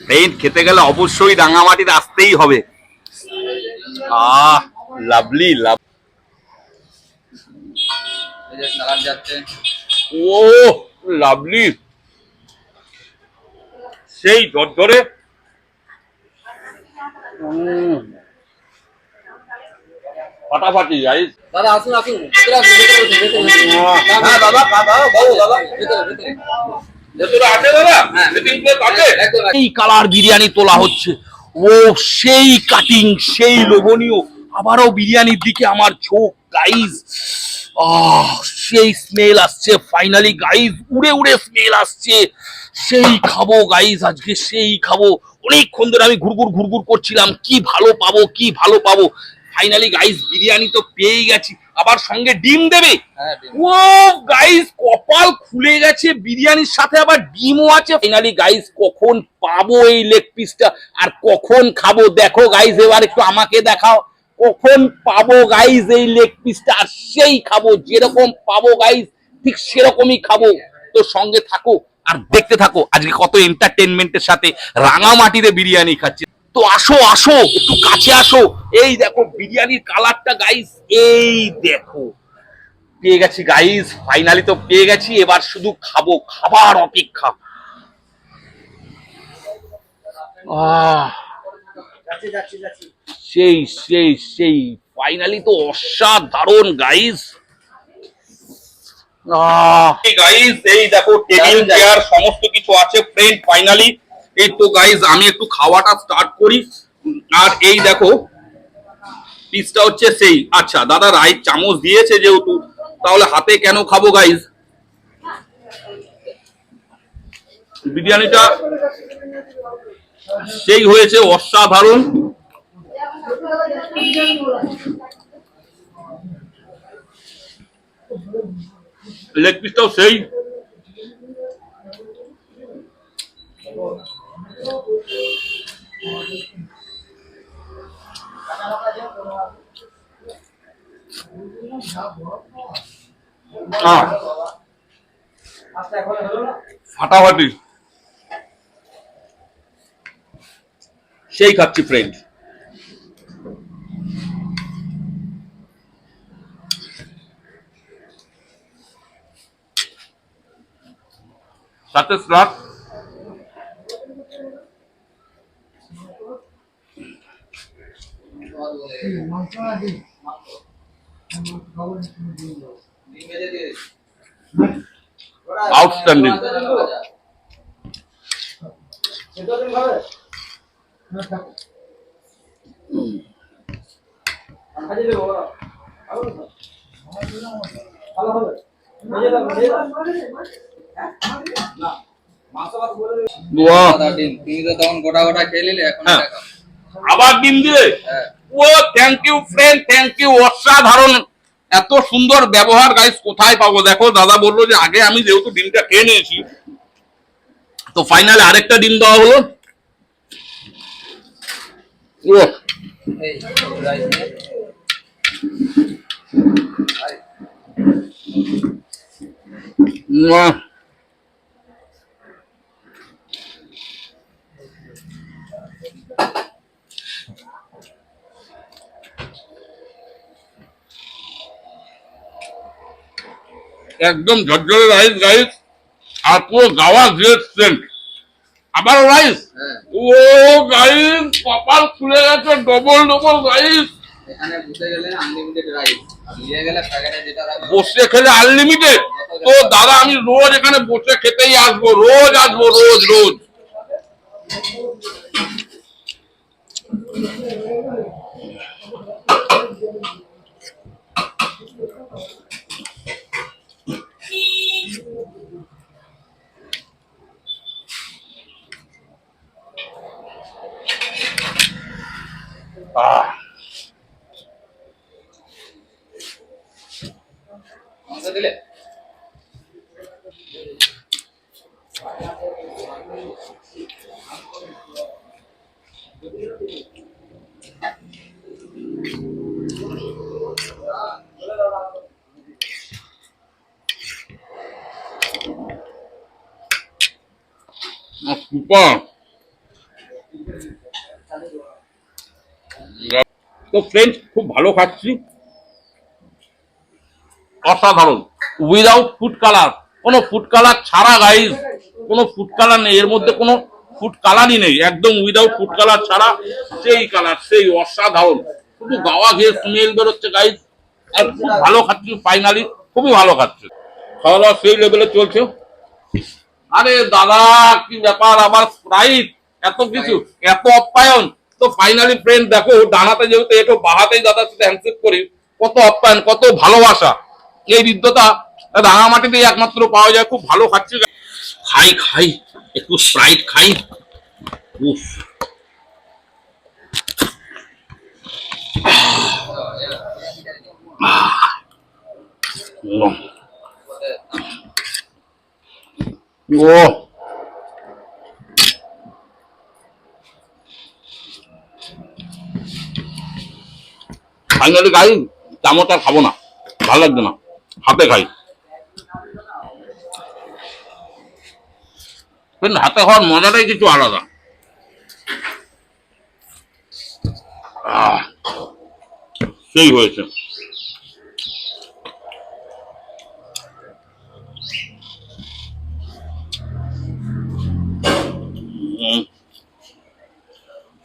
Paint খেতে গেলে অবশ্যই রাঙামাটিতে আসতেই হবে। আহ লাভলি লাভ এই ও লাভলি সেই ধরে ফাটাফাটি গাইস দাদা আসুন আসুন। ভেতরে আসুন ভেতরে বসুন, ভেতরে বসুন। হ্যাঁ দাদা দাদা বাবু দাদা। ভেতরে ভেতরে। ভেতরে আছে দাদা হ্যাঁ। মিটিং প্লেট আছে? একদম এই কালার বিরিয়ানি তোলা হচ্ছে। ও সেই কাটিং সেই লোভনীয়। আবারও বিরিয়ানির দিকে আমার চোখ গাইজ আহ সেই স্মেল আসছে। ফাইনালি গাইজ উড়ে উড়ে স্মেল আসছে। সেই খাব গাইজ আজকে সেই খাব। অনেকক্ষণ ধরে আমি ঘুরঘুর ঘুরঘুর করছিলাম। কি ভালো পাবো কি ভালো পাবো? ফাইনালি গাইস বিরিয়ানি তো পেয়েই গেছি। আবার সঙ্গে ডিম দেবে? হ্যাঁ ও গাইস কপাল খুলে গেছে বিরিয়ানির সাথে আবার ডিমও আছে। ফাইনালি গাইস কখন পাবো এই লেগ পিসটা আর কখন খাব? দেখো গাইস এবার একটু আমাকে দেখাও। কখন পাবো গাইস এই লেগ পিসটা আর সেই খাব যেরকম পাবো গাইস ঠিক সেরকমই খাব। তো সঙ্গে থাকো আর দেখতে থাকো আজকে কত এন্টারটেনমেন্টের সাথে রাঙামাটিতে বিরিয়ানি খাচ্ছে। তো আসো আসো একটু কাছে আসো। এই দেখো বিরিয়ানির কালারটা গাইস এই দেখো। পেয়ে গেছি গাইস ফাইনালি তো পেয়ে গেছি এবার শুধু খাব খাবার অপেক্ষা। সেই সেই সেই ফাইনালি তো অসাধারণ গাইস গাইস এই দেখো টেবিল চেয়ার সমস্ত কিছু আছে ফ্রেন্ড ফাইনালি এই তো গাইস আমি একটু খাওয়াটা স্টার্ট করি। আর এই দেখো পিসটা হচ্ছে সেই। আচ্ছা দাদা রাইট চামচ দিয়েছে যেহেতু, তাহলে হাতে কেন খাব গাইস বিরিয়ানিটা সেই হয়েছে অসাধারণ। লেগ পিসটাও সেই। আহ, ফাটাফাটি। সেই খাচ্ছি ফ্রেন্ড সাথে দিচ্ছি। আউটস্ট্যান্ডিং। আবার ডিম দিলে হ্যাঁ। ও thank you friend thank you অসাধারণ। এত সুন্দর ব্যবহার গাইস কোথায় পাবো? দেখো, দাদা বলল যে আগে আমি যেহেতু ডিমটা খেয়ে নিয়েছি, তো ফাইনালি আরেকটা ডিম দেওয়া হলো। ও এই রাইস নিয়ে। উম, একদম ঝরঝরে রাইস রাইস আর পুরো গাওয়া গ্রেট সেন্ট আবার রাইস হ্যাঁ। ও গাইস কপাল খুলে গেছে ডবল ডবল রাইস বসে খেলে আনলিমিটেড তো দাদা আমি রোজ এখানে বসে খেতেই আসব রোজ আসব রোজ রোজ। আহ তো ফ্রেন্ড খুব ভালো খাচ্ছি। অসাধারণ। উইদাউট ফুড কালার কোনো ফুড কালার ছাড়া গাইজ কোনো ফুড কালার নেই। এর মধ্যে কোনো ফুড কালারই নেই, একদম উইদাউট ফুড কালার ছাড়া সেই কালার, সেই অসাধারণ। শুধু গাওয়া ঘিয়ে স্মেল বেরোচ্ছে গাইজ আর খুব ভালো খাচ্ছি ফাইনালি খুবই ভালো খাচ্ছে। খাওয়া দাওয়া সেই লেভেলে চলছে। আরে দাদা, কি ব্যাপার, আবার স্প্রাইট এত কিছু, এত অপ্যায়ন। তো ফাইনালি ফ্রেন্ড দেখো ডানাতে যেহেতু একটু বাহাতেই দাদার সাথে হ্যান্ডশেক করি, কত অপ্যায়ন, কত ভালোবাসা। এই হৃদ্যতা রাঙামাটিতেই একমাত্র পাওয়া যায়, খুব ভালো খাচ্ছি। খাই খাই। একটু স্প্রাইট খাই। উফ। ও। ফাইনালি খাই চামচ আর খাব না। ভালো লাগবে না। হাতে খাই। কিন্তু হাতে হওয়ার মজাটাই কিছু আলাদা। সেই হয়েছে।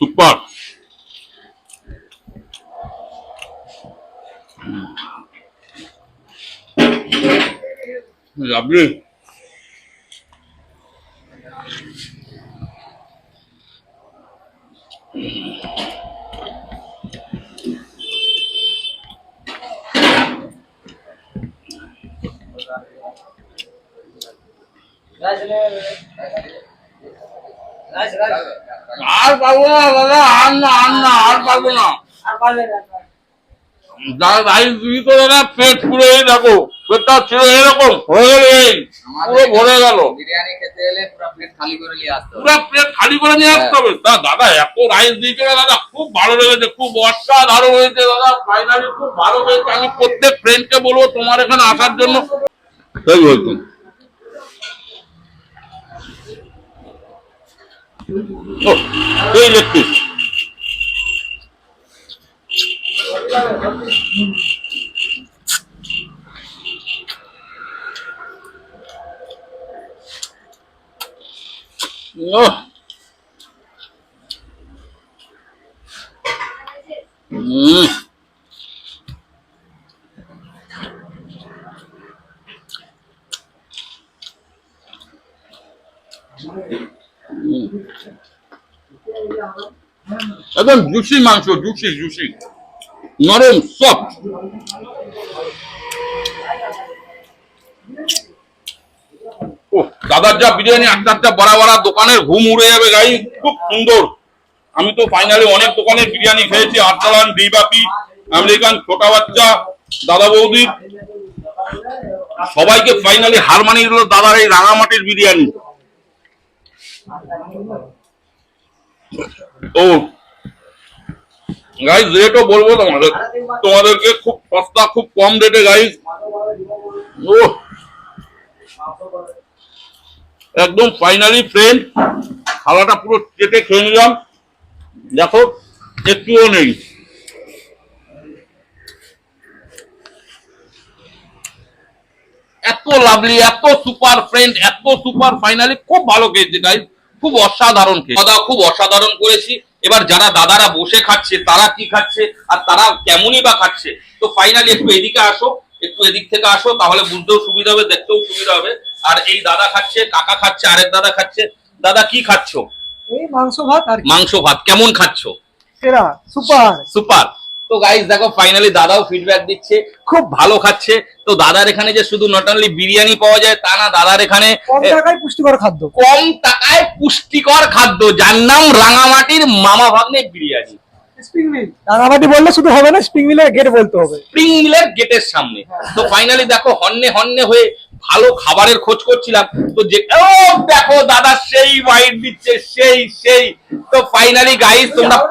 সুপার। লাভলি আর পারব না দাদা আর না আর না আর পারব না। দাদা ভাই তুমি তো দাদা পেট পুরো দেখো। পেটটা ছিল এরকম হয়ে গেল এই। পুরো ভরে গেল। বিরিয়ানি খেতে এলে পুরো প্লেট খালি করে নিয়ে আসতে হবে। পুরো প্লেট খালি করে নিয়ে আসতে হবে। তা দাদা এত রাইস দিয়েছে দাদা খুব ভালো লেগেছে খুব অসাধারণ হয়েছে দাদা ফাইনালি খুব ভালো হয়েছে। আমি প্রত্যেক ফ্রেন্ডকে বলব তোমার এখানে আসার জন্য। হয়েছে ও, এই দেখছি ও হুম একদম জুসি মাংস জুসি জুসি নরম সফট ও দাদার যা বিরিয়ানি, একটা একটা বড়া বড়া দোকানের ঘুম উড়ে যাবে গাই খুব সুন্দর। আমি তো ফাইনালি অনেক দোকানের বিরিয়ানি খেয়েছি আরসালান ডিবাপি আমেরিকান ছোটা বাচ্চা, দাদা বৌদি। সবাইকে ফাইনালি হার মানিয়ে দিল দাদার এই রাঙামাটির বিরিয়ানি। ও গাইজ রেটও বলব তোমাদের, তোমাদেরকে খুব সস্তা, খুব কম রেটে গাইজ ও, একদম ফাইনালি ফ্রেন্ড খাওয়াটা পুরো চেটে খেয়ে নিলাম। দেখো, একটুও নেই। এত লাভলি এত সুপার ফ্রেন্ড এত সুপার ফাইনালি খুব ভালো খেয়েছে গাইজ খুব অসাধারণ খেয়ে দাদা, খুব অসাধারণ করেছি। এবার যারা দাদারা বসে খাচ্ছে, তারা কি খাচ্ছে, আর তারা কেমনই বা খাচ্ছে, তো ফাইনালি একটু এদিকে আসো, একটু এদিক থেকে আসো, তাহলে বুঝতেও সুবিধা হবে, দেখতেও সুবিধা হবে। আর এই দাদা খাচ্ছে, কাকা খাচ্ছে, আরেক দাদা খাচ্ছে। দাদা, কি খাচ্ছো? এই মাংস ভাত আর মাংস ভাত কেমন খাচ্ছো? সেরা সুপার। সুপার। তো গাইস দেখো ফাইনালি দাদাও ফিডব্যাক দিচ্ছে খুব ভালো খাচ্ছে। তো দাদার এখানে যে শুধু নট অনলি বিরিয়ানি পাওয়া যায় তা না দাদার এখানে কম টাকায় পুষ্টিকর খাদ্য। কম টাকায় পুষ্টিকর খাদ্য। যার নাম রাঙামাটির মামা ভাগ্নে বিরিয়ানি। রাঙামাটি বললে শুধু হবে না স্প্রিং মিলের গেট বলতে হবে। স্প্রিং মিলের গেটের সামনে। তো ফাইনালি দেখো হন্নে হন্নে হয়ে ভালো খাবারের খোঁজ করছিলাম তো যে ও দেখো দাদা সেই বাইট দিচ্ছে সেই সেই। তো ফাইনালি গাইস তোমরা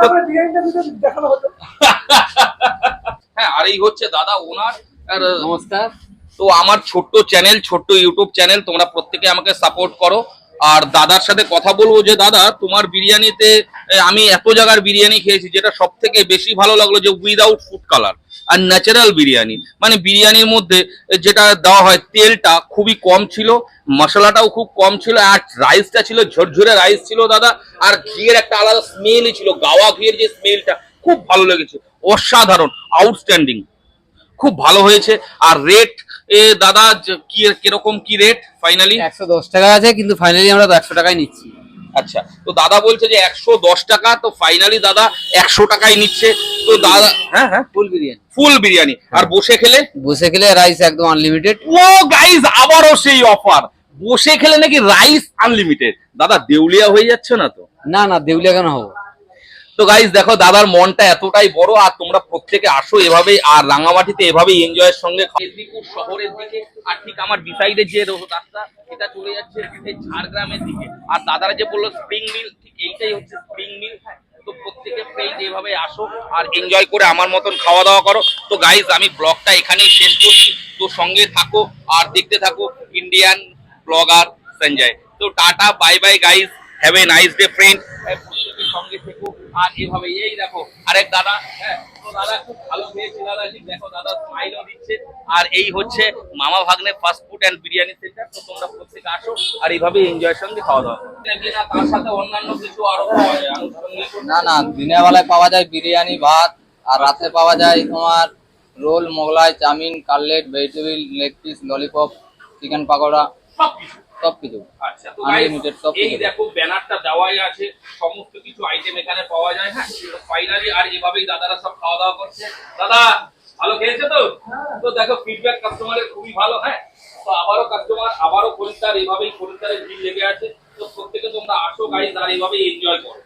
হ্যাঁ আর এই হচ্ছে দাদা ওনার নমস্কার। তো আমার ছোট্ট চ্যানেল ছোট্ট ইউটিউব চ্যানেল তোমরা প্রত্যেকে আমাকে সাপোর্ট করো। আর দাদার সাথে কথা বলব যে, দাদা, তোমার বিরিয়ানিতে আমি এত জায়গার বিরিয়ানি খেয়েছি যেটা সব থেকে বেশি ভালো লাগল যে উইদাউট ফুড কালার আর ন্যাচারাল বিরিয়ানি। মানে বিরিয়ানির মধ্যে যেটা দেওয়া হয়, তেলটা খুবই কম ছিল, মশলাটাও খুব কম ছিল আর রাইসটা ছিল, ঝরঝরে রাইস ছিল দাদা, আর ঘিয়ের একটা আলাদা স্মেলই ছিল, গাওয়া ঘিয়ের যে স্মেলটা খুব ভালো লেগেছে। অসাধারণ আউটস্ট্যান্ডিং খুব ভালো হয়েছে। আর রেট এ দাদা কি কীরকম কি রেট ফাইনালি একশো দশ টাকা আছে কিন্তু ফাইনালি আমরা একশো টাকায় নিচ্ছি। আচ্ছা তো দাদা বলছে যে একশো দশ টাকা তো ফাইনালি দাদা একশো টাকায় নিচ্ছে। তো দাদা হ্যাঁ হ্যাঁ ফুল বিরিয়ানি। ফুল বিরিয়ানি। আর বসে খেলে? বসে খেলে রাইস একদম আনলিমিটেড ও গাইজ আবারও সেই অফার বসে খেলে নাকি রাইস আনলিমিটেড দাদা দেউলিয়া হয়ে যাচ্ছে না তো? না না দেউলিয়া কেন হব? তো গাইজ দেখো, দাদার মনটা এতটাই বড়, আর তোমরা প্রত্যেকে আসো এভাবে আর রাঙামাটিতে এভাবেই এনজয়ের সঙ্গে। মেদিনীপুর শহরের দিকে, আর ঠিক আমার বিসাইডে যে রাস্তা এটা চলে যাচ্ছে ঝাড়গ্রামের দিকে। আর দাদারা যে বলল স্প্রিং মিল ঠিক এইটাই হচ্ছে স্প্রিং মিল তো প্রত্যেকে ফ্রেন্ড এভাবে আসো, আর এনজয় করে আমার মতন খাওয়া দাওয়া করো। তো গাইজ আমি ব্লগটা এখানেই শেষ করছি। তো সঙ্গে থাকো, আর দেখতে থাকো ইন্ডিয়ান ব্লগার সঞ্জয়। তো tata bye bye guys have a nice day friend আর এভাবে এই দেখো আরেক দাদা হ্যাঁ তো দাদা খুব ভালো দাদা দেখো দাদা স্মাইলও দিচ্ছে। আর এই হচ্ছে মামা ভাগ্নে fast food and biryani centre তো তোমরা প্রত্যেকে আসো আর এইভাবে এনজয়ের সঙ্গে খাওয়া দাওয়া তার সাথে অন্যান্য কিছু আরও না না দিনের বেলায় পাওয়া যায় বিরিয়ানি ভাত আর রাতে পাওয়া যায় তোমার roll Mughlai chowmein cutlet vegetable leg piece lollipop chicken pakora. সবকিছু। সব কিছু আচ্ছা তো guys, Unlimited সব এই দেখো ব্যানারটা দেওয়াই আছে সমস্ত কিছু আইটেম এখানে পাওয়া যায় হ্যাঁ? ফাইনালি আর এভাবেই দাদারা সব খাওয়া দাওয়া করছে। দাদা ভালো খেয়েছে তো? তো দেখো ফিডব্যাক কাস্টমারের খুবই ভালো হ্যাঁ? তো আবারও কাস্টমার আবারও খরিদ্দার এভাবেই খরিদ্দারের ভিড় লেগে আছে। তো প্রত্যেকে তোমরা আসো গাড়ি আর এইভাবেই এনজয় করো।